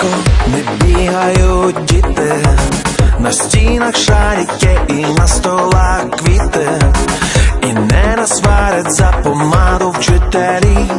далеко. Не бігають діти, на стінах шарики і на столах квіти, і не насварять за помаду вчителі.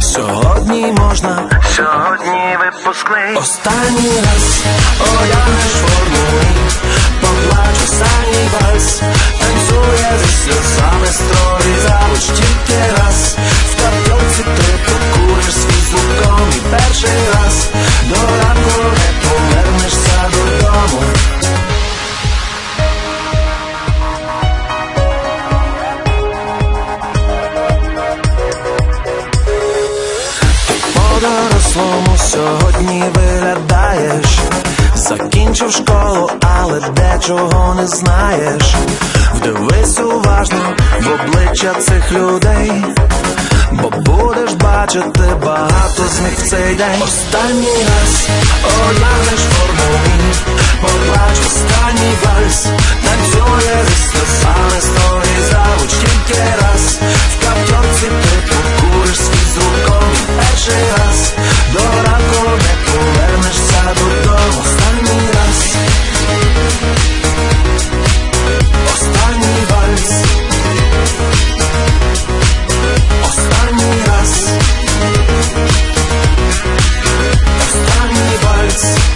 Сьогодні можна, сьогодні випускний. Останній раз, о я По-дорослому сьогодні виглядаєш. Закінчив школу, але дечого не знаєш. Вдивись уважно в обличчя цих людей Бо будеш бачити багато з них в цей день. Останній раз одягнеш форму Поплач останній вальс Останній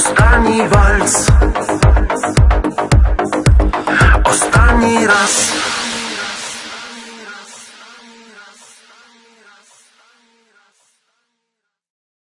Останній вальс Останній раз